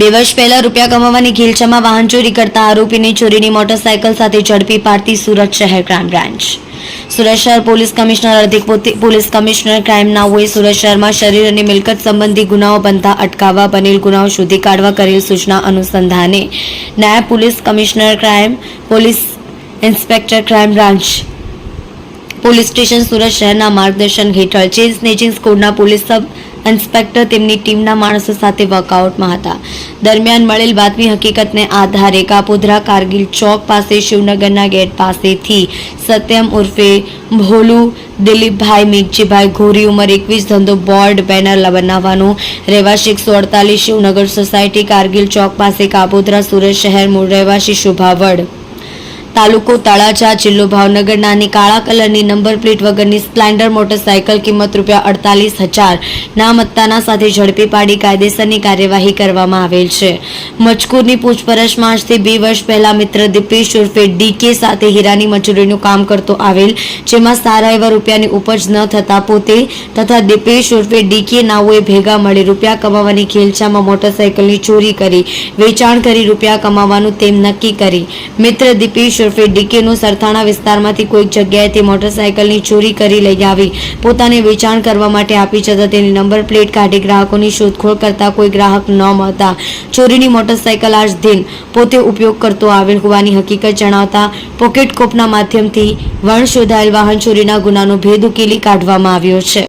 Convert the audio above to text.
બે વર્ષ પહેલા રૂપિયા કમાવાની ઘેલછામાં વાહન ચોરી કરતા આરોપીને ચોરીની મોટરસાયકલ સાથે ઝડપી પાડતી સુરત શહેર ક્રાઇમ બ્રાન્ચ. સુરત શહેર પોલીસ કમિશનર અધિક પોલીસ કમિશનર ક્રાઇમ નાઓએ સુરત શહેરમાં શરીર અને મિલકત સંબંધી ગુનાઓ બનતા અટકાવવા બનેલ ગુનાઓ શોધી કાઢવા કરેલ સૂચના અનુસંધાને નાયબ police commissioner crime, police inspector crime branch, police station Surat શહેરના માર્ગદર્શન હેઠળ ચેઇન સ્નેચિંગ સ્કોડના પોલીસ સબ ઇન્સ્પેક્ટર તેમની ટીમના માણસો સાથે વર્કઆઉટમાં હતા. દરમિયાન મળેલ બાતમી હકીકતને આધારે કાપોદ્રા કારગિલ ચોક પાસે શિવનગરના ગેટ પાસેથી સત્યમ ઉર્ફે ભોલુ દિલીપભાઈ મેઘજીભાઈ ઘોરી ઉંમર એકવીસ, ધંધો બોર્ડ, બેનર બનાવવાનું રહેવાસી એકસો શિવનગર સોસાયટી કારગિલ ચોક પાસે કાપોદ્રા સુરત શહેર મૂળ રહેવાસી શુભાવડ. તાલુકો તળાજા, જિલ્લો ભાવનગર નાની કાળા કલરની નંબર પ્લેટ વગરની સ્પ્લેન્ડર મોટરસાયકલ કિંમત રૂપિયા અડતાલીસ હજાર નામત્તાના સાથે ઝડપી પાડી કાયદેસરની કાર્યવાહી કરવામાં આવેલ છે. મજકૂરની પૂછપરછમાં આજથી બે વર્ષ પહેલા મિત્ર દીપેશ ઉર્ફે ડીકે સાથે હીરાની મજૂરીનું કામ કરતો આવેલ, જેમાં સારા એવા રૂપિયાની ઉપજ ન થતા પોતે તથા દીપેશ ઉર્ફે ડીકે નાઓએ ભેગા મળી રૂપિયા કમાવાની ખેલછામાં મોટરસાયકલની ચોરી કરી, વેચાણ કરી રૂપિયા કમાવાનું તેમ નક્કી કરી. મિત્ર દીપેશ ઉર્ફે ડીકેનું સરથાણા વિસ્તારમાંથી કોઈક જગ્યાએથી મોટરસાયકલની ચોરી કરી લઈ આવી. પોતાને વેચાણ કરવા માટે આપી જતા તેની નંબર પ્લેટ કાઢી ગ્રાહકોની શોધખોળ કરતા કોઈ ગ્રાહક ન મળતા. ચોરીની મોટરસાયકલ આજ દિન પોતે ઉપયોગ કરતો આવેલ હોવાની હકીકત જણાવતા પોકેટ કોપના માધ્યમથી વણ શોધાયેલ વાહન ચોરીના ગુનાનો ભેદ ઉકેલી કાઢવામાં આવ્યો છે.